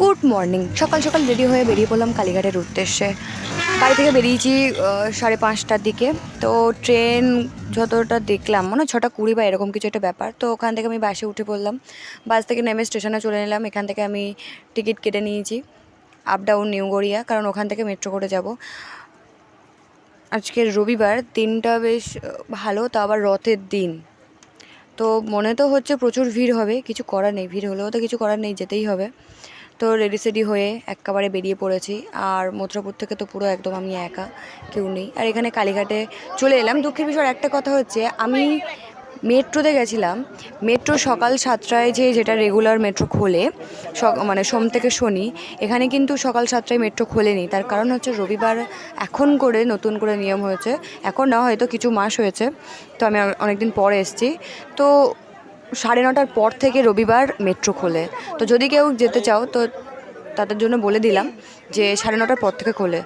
Good morning. সকাল সকাল ready হয়ে বেরিয়ে পড়লাম কালীঘাটের উদ্দেশ্যে। বাড়ি থেকে বেরিয়েছি সাড়ে পাঁচটার দিকে। তো ট্রেন যতটা দেখলাম মানে ছটা কুড়ি বা এরকম কিছু একটা ব্যাপার, তো ওখান থেকে আমি বাসে উঠে পড়লাম। বাস থেকে নেমে স্টেশনে চলে নিলাম এখান থেকে আমি টিকিট কেটে নিয়েছি আপ ডাউন নিউ গড়িয়া, কারণ ওখান থেকে মেট্রো করে যাব। আজকে রবিবার, দিনটা বেশ ভালো, তো আবার রথের দিন। তো মনে তো হচ্ছে প্রচুর ভিড় হবে, কিছু করার নেই, ভিড় হলেও তো কিছু করার নেই, যেতেই হবে। তো রেডি সেডি হয়ে একেবারে বেরিয়ে পড়েছি। আর মথুরাপুর থেকে তো পুরো একদম আমি একা, কেউ নেই। আর এখানে কালীঘাটে চলে এলাম। দুঃখের বিষয় একটা কথা হচ্ছে, আমি মেট্রোতে গেছিলাম। মেট্রো সকাল সাতটায় যে যেটা রেগুলার মেট্রো খোলে মানে সোম থেকে শনি, এখানে কিন্তু সকাল সাতটায় মেট্রো খোলেনি। তার কারণ হচ্ছে রবিবার এখন করে নতুন করে নিয়ম হয়েছে। এখন না, হয়তো কিছু মাস হয়েছে। তো আমি অনেক দিন পরে এসেছি। তো সাড়ে নটার পর থেকে রবিবার মেট্রো খোলে। তো যদি কেউ যেতে চাও, তো তাদের জন্য বলে দিলাম যে সাড়ে নটার পর থেকে খোলে।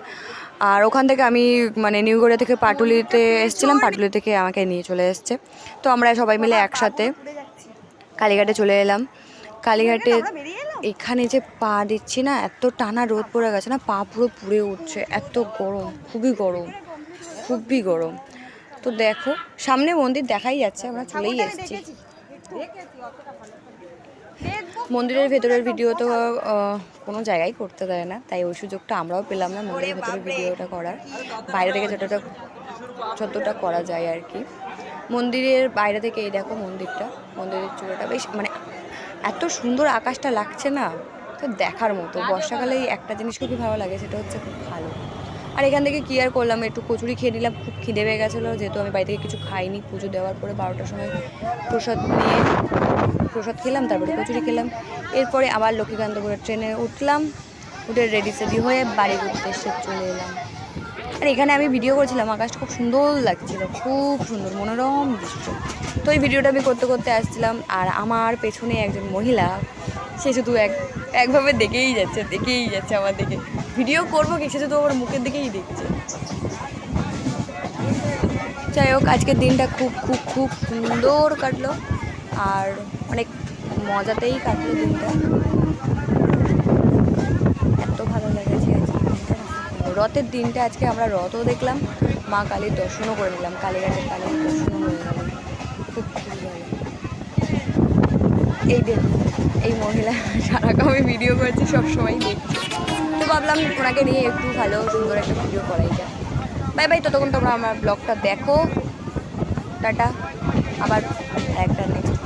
আর ওখান থেকে আমি মানে নিউগড়িয়া থেকে পাটুলিতে এসেছিলাম, পাটুলি থেকে আমাকে নিয়ে চলে এসছে। তো আমরা সবাই মিলে একসাথে কালীঘাটে চলে এলাম। কালীঘাটে এখানে যে পা দিচ্ছি না, এত টানা রোদ পড়ে গেছে না, পা পুরো পুড়ে উঠছে, এত গরম, খুবই গরম খুবই গরম। তো দেখো, সামনে মন্দির দেখাই যাচ্ছে, আমরা চলেই এসেছি। মন্দিরের ভেতরের ভিডিও তো কোনো জায়গায় করতে দেয় না তাই ওই সুযোগটা আমরাও পেলাম না মন্দিরের ভেতরের ভিডিওটা করার। বাইরে থেকে যতটা যতটা করা যায় আর কি। মন্দিরের বাইরে থেকে এই দেখো মন্দিরটা মন্দিরের চূড়াটা বেশ মানে এত সুন্দর আকাশটা লাগছে না তো দেখার মতো। বর্ষাকালে একটা জিনিস খুবই ভালো লাগে সেটা হচ্ছে খুব ভালো। আর এখান থেকে কি আর করলাম, একটু কচুরি খেয়ে নিলাম, খুব খিদে পেয়ে গেছিল, যেহেতু আমি বাড়ি থেকে কিছু খাইনি। পুজো দেওয়ার পরে বারোটার সময় প্রসাদ নিয়ে প্রসাদ খেলাম, তারপরে কচুরি খেলাম। এরপরে আবার লক্ষ্মীকান্তপুরের ট্রেনে উঠলাম, উঠে রেডি সেডি হয়ে বাড়ির উদ্দেশ্যে চলে এলাম। আর এখানে আমি ভিডিও করেছিলাম, আকাশটা খুব সুন্দর লাগছিল, খুব সুন্দর, মনোরম দৃশ্য। তো এই ভিডিওটা আমি করতে করতে আসছিলাম, আর আমার পেছনে একজন মহিলা, সে শুধু এক, একভাবে দেখেই যাচ্ছে দেখেই যাচ্ছে আমার দিকে। ভিডিও করব কি, সে তো আমার মুখের দিকেই দেখছে। যাই হোক, আজকের দিনটা খুব খুব খুব সুন্দর কাটলো, আর অনেক মজাতেই কাটলো দিনটা। এত ভালো লেগেছে রথের দিনটা আজকে আমরা রথও দেখলাম, মা কালীর দর্শনও করে নিলাম, কালীঘাটের কালীর দর্শনও হয়ে গেল খুব খুব ভালো এই দেখ, এই মহিলা সারাকে আমি ভিডিও করেছি, সবসময় দেখছি। তো ভাবলাম ওনাকে নিয়ে একটু ভালো সুন্দর একটা ভিডিও করাই যায় বাই বাই, ততক্ষণ তোমরা আমার ব্লগটা দেখো। টাটা। আবার একটা নেক্সট